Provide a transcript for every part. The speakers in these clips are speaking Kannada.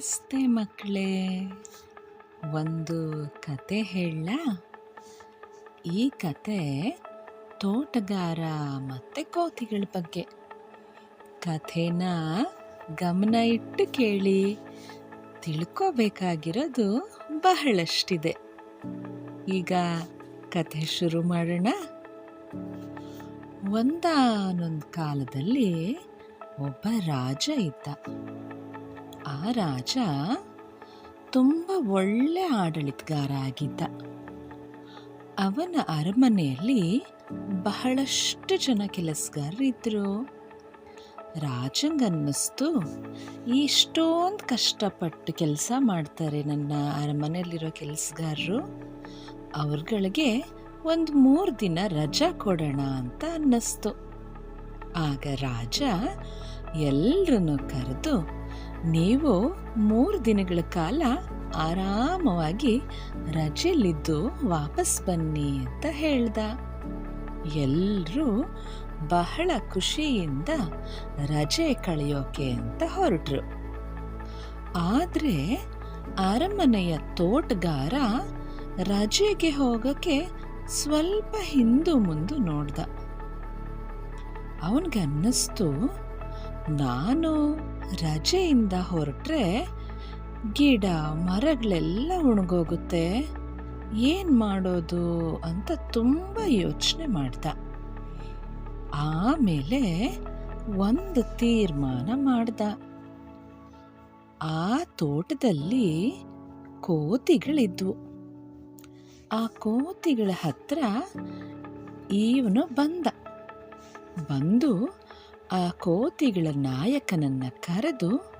ನಮಸ್ತೆ ಮಕ್ಕಳೇ. ಒಂದು ಕತೆ ಹೇಳ. ಈ ಕತೆ ತೋಟಗಾರ ಮತ್ತು ಕೋತಿಗಳ ಬಗ್ಗೆ. ಕಥೆನ ಗಮನ ಇಟ್ಟು ಕೇಳಿ. ತಿಳ್ಕೋಬೇಕಾಗಿರೋದು ಬಹಳಷ್ಟಿದೆ. ಈಗ ಕಥೆ ಶುರು ಮಾಡೋಣ. ಒಂದಾನೊಂದು ಕಾಲದಲ್ಲಿ ಒಬ್ಬ ರಾಜ ಇದ್ದ. ಆ ರಾಜ ತುಂಬ ಒಳ್ಳೆ ಆಡಳಿತಗಾರ ಆಗಿದ್ದ ಅವನ ಅರಮನೆಯಲ್ಲಿ ಬಹಳಷ್ಟು ಜನ ಕೆಲಸಗಾರರಿದ್ದರು ರಾಜಂಗನ್ನಿಸ್ತು, ಇಷ್ಟೊಂದು ಕಷ್ಟಪಟ್ಟು ಕೆಲಸ ಮಾಡ್ತಾರೆ ನನ್ನ ಅರಮನೆಯಲ್ಲಿರೋ ಕೆಲಸಗಾರರು. ಅವ್ರಗಳಿಗೆ ಒಂದು ಮೂರು ದಿನ ರಜಾ ಕೊಡೋಣ ಅಂತ ಅನ್ನಿಸ್ತು. ಆಗ ರಾಜ ಎಲ್ಲರನ್ನೂ ಕರೆದು ನೀವು ಮೂರು ದಿನಗಳ ಕಾಲ ಆರಾಮವಾಗಿ ರಜೆಯಲ್ಲಿದ್ದು ವಾಪಸ್ ಬನ್ನಿ ಅಂತ ಹೇಳ್ದ. ಎಲ್ಲರೂ ಬಹಳ ಖುಷಿಯಿಂದ ರಜೆ ಕಳೆಯೋಕೆ ಅಂತ ಹೊರಟ್ರು. ಆದರೆ ಅರಮನೆಯ ತೋಟಗಾರ ರಜೆಗೆ ಹೋಗಕ್ಕೆ ಸ್ವಲ್ಪ ಹಿಂದೂ ಮುಂದು ನೋಡ್ದ. ಅವನಿಗನ್ನಿಸ್ತು ನಾನು ರಜೆಯಿಂದ ಹೊರಟ್ರೆ ಗಿಡ ಮರಗಳೆಲ್ಲ ಉಣಗೋಗುತ್ತೆ ಏನು ಮಾಡೋದು ಅಂತ ತುಂಬ ಯೋಚನೆ ಮಾಡ್ದ. ಆಮೇಲೆ ಒಂದು ತೀರ್ಮಾನ ಮಾಡ್ದ. ಆ ತೋಟದಲ್ಲಿ ಕೋತಿಗಳಿದ್ವು. ಆ ಕೋತಿಗಳ ಹತ್ರ ಇವನು ಬಂದ. ಬಂದು ಆ ಕೋತಿಗಳ ನಾಯಕನನ್ನ ಕರೆದು,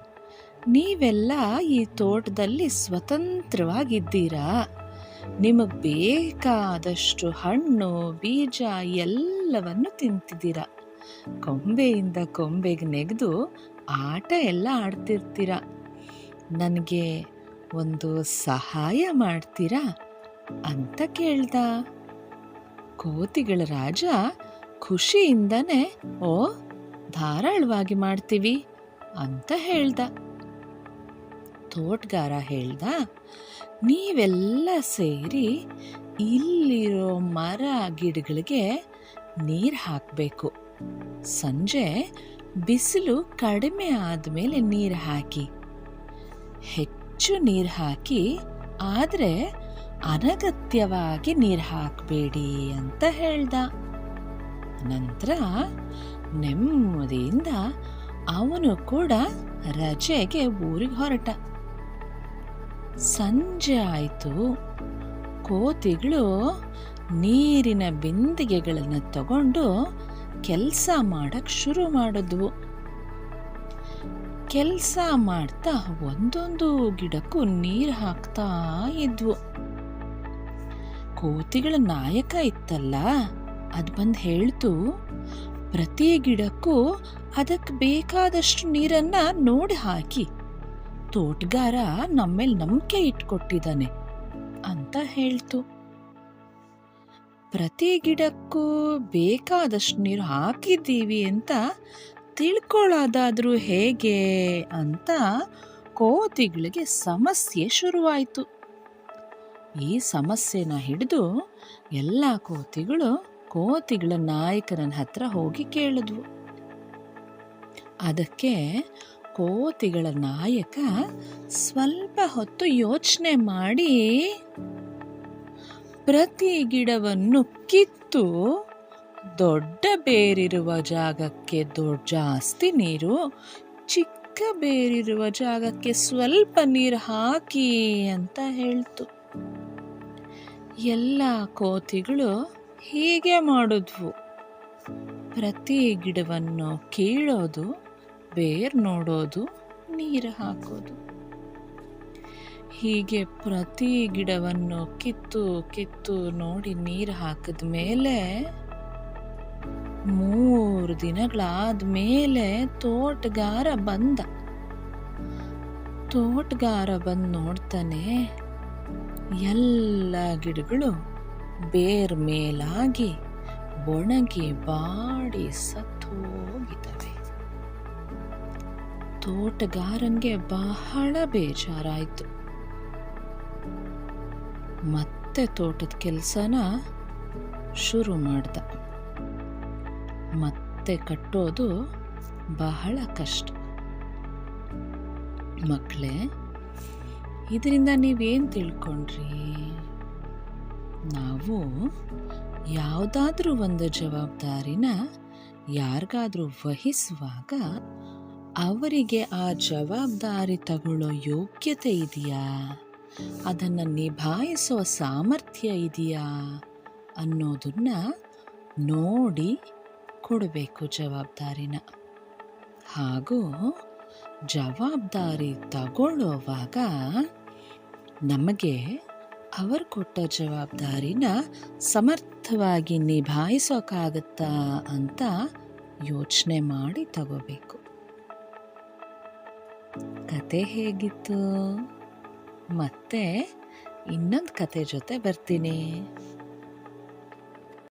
ನೀವೆಲ್ಲ ಈ ತೋಟದಲ್ಲಿ ಸ್ವತಂತ್ರವಾಗಿದ್ದೀರಾ? ನಿಮಗೆ ಬೇಕಾದಷ್ಟು ಹಣ್ಣು, ಬೀಜ ಎಲ್ಲವನ್ನು ತಿಂತಿದ್ದೀರಾ? ಕೊಂಬೆಯಿಂದ ಕೊಂಬೆಗೆ ನೆಗೆದು ಆಟ ಎಲ್ಲ ಆಡ್ತಿರ್ತೀರ? ನನಗೆ ಒಂದು ಸಹಾಯ ಮಾಡ್ತೀರಾ? ಅಂತ ಕೇಳ್ದ. ಕೋತಿಗಳ ರಾಜ ಖುಷಿಯಿಂದನೇ, ಓ ಧಾರಾಳವಾಗಿ ಮಾಡ್ತೀವಿ ಅಂತ ಹೇಳ್ದ. ತೋಟಗಾರ ಹೇಳ್ದ, ನೀವೆಲ್ಲ ಸೇರಿ ಇಲ್ಲಿರೋ ಮರ ಗಿಡಗಳಿಗೆ ನೀರು ಹಾಕಬೇಕು. ಸಂಜೆ ಬಿಸಿಲು ಕಡಿಮೆ ಆದಮೇಲೆ ನೀರು ಹಾಕಿ. ಹೆಚ್ಚು ನೀರು ಹಾಕಿ, ಆದರೆ ಅನಗತ್ಯವಾಗಿ ನೀರು ಹಾಕಬೇಡಿ ಅಂತ ಹೇಳ್ದ. ನಂತರ ನೆಮ್ಮದಿಯಿಂದ ಅವನು ಕೂಡ ರಜೆಗೆ ಊರಿಗೆ ಹೊರಟ. ಸಂಜೆ ಆಯಿತು. ಕೋತಿಗಳು ನೀರಿನ ಬಿಂದಿಗೆಗಳನ್ನು ತಗೊಂಡು ಕೆಲಸ ಮಾಡಕ್ಕೆ ಶುರು ಮಾಡಿದ್ವು. ಕೆಲಸ ಮಾಡ್ತಾ ಒಂದೊಂದು ಗಿಡಕ್ಕೂ ನೀರು ಹಾಕ್ತಾ ಇದ್ವು. ಕೋತಿಗಳ ನಾಯಕ ಇತ್ತಲ್ಲ? ಅದು ಬಂದು ಹೇಳ್ತು, ಪ್ರತಿ ಗಿಡಕ್ಕೂ ಅದಕ್ಕೆ ಬೇಕಾದಷ್ಟು ನೀರನ್ನ ನೋಡಿ ಹಾಕಿ. ತೋಟಗಾರ ನಮ್ಮೇಲೆ ನಂಬಿಕೆ ಇಟ್ಕೊಟ್ಟಿದ್ದಾನೆ ಅಂತ ಹೇಳ್ತು. ಪ್ರತಿ ಗಿಡಕ್ಕೂ ಬೇಕಾದಷ್ಟು ನೀರು ಹಾಕಿದ್ದೀವಿ ಅಂತ ತಿಳ್ಕೊಳ್ಳೋದಾದ್ರೂ ಹೇಗೆ? ಅಂತ ಕೋತಿಗಳಿಗೆ ಸಮಸ್ಯೆ ಶುರುವಾಯಿತು. ಈ ಸಮಸ್ಯೆನ ಹಿಡಿದು ಎಲ್ಲ ಕೋತಿಗಳು ಕೋತಿಗಳ ನಾಯಕನ ಹತ್ರ ಹೋಗಿ ಕೇಳಿದ್ವು. ಅದಕ್ಕೆ ಕೋತಿಗಳ ನಾಯಕ ಸ್ವಲ್ಪ ಹೊತ್ತು ಯೋಚನೆ ಮಾಡಿ ಪ್ರತಿ ಗಿಡವನ್ನು ಕಿತ್ತು ದೊಡ್ಡ ಬೇರಿರುವ ಜಾಗಕ್ಕೆ ದೊಡ್ಡ ಜಾಸ್ತಿ ನೀರು, ಚಿಕ್ಕ ಬೇರಿರುವ ಜಾಗಕ್ಕೆ ಸ್ವಲ್ಪ ನೀರು ಹಾಕಿ ಅಂತ ಹೇಳ್ತು. ಎಲ್ಲ ಕೋತಿಗಳು ಹೀಗೆ ಮಾಡಿದ್ವು. ಪ್ರತಿ ಗಿಡವನ್ನು ಕೀಳೋದು, ಬೇರ್ ನೋಡೋದು, ನೀರು ಹಾಕೋದು. ಹೀಗೆ ಪ್ರತಿ ಗಿಡವನ್ನು ಕಿತ್ತು ಕಿತ್ತು ನೋಡಿ ನೀರು ಹಾಕಿದ ಮೇಲೆ ಮೂರು ದಿನಗಳಾದ ಮೇಲೆ ತೋಟಗಾರ ಬಂದ. ತೋಟಗಾರ ಬಂದು ನೋಡ್ತಾನೆ, ಎಲ್ಲ ಗಿಡಗಳು ಬೇರ್ ಮೇಲಾಗಿ ಒಣಗಿ ಬಾಡಿ ಸತ್ತು ಹೋಗಿದ್ದಾವೆ ತೋಟಗಾರನ್ಗೆ ಬಹಳ ಬೇಜಾರಾಯಿತು. ಮತ್ತೆ ತೋಟದ ಕೆಲಸನ ಶುರು ಮಾಡ್ದ. ಮತ್ತೆ ಕಟ್ಟೋದು ಬಹಳ ಕಷ್ಟ. ಮಕ್ಕಳೇ ಇದರಿಂದ ನೀವೇನು ತಿಳ್ಕೊಂಡ್ರಿ? ನಾವು ಯಾವುದಾದ್ರೂ ಒಂದು ಜವಾಬ್ದಾರಿನ ಯಾರಿಗಾದ್ರೂ ವಹಿಸುವಾಗ ಅವರಿಗೆ ಆ ಜವಾಬ್ದಾರಿ ತಗೊಳ್ಳೋ ಯೋಗ್ಯತೆ ಇದೆಯಾ? ಅದನ್ನು ನಿಭಾಯಿಸೋ ಸಾಮರ್ಥ್ಯ ಇದೆಯಾ? ಅನ್ನೋದನ್ನ ನೋಡಿ ಕೊಡಬೇಕು ಜವಾಬ್ದಾರಿನ. ಹಾಗೂ ಜವಾಬ್ದಾರಿ ತಗೊಳ್ಳೋವಾಗ ನಮಗೆ ಅವರು ಕೊಟ್ಟ ಜವಾಬ್ದಾರಿನ ಸಮರ್ಥವಾಗಿ ನಿಭಾಯಿಸೋಕ್ಕಾಗತ್ತಾ ಅಂತ ಯೋಚನೆ ಮಾಡಿ ತಗೋಬೇಕು. ಕತೆ ಹೇಗಿತ್ತು? ಮತ್ತೆ ಇನ್ನೊಂದು ಕತೆ ಜೊತೆ ಬರ್ತೀನಿ.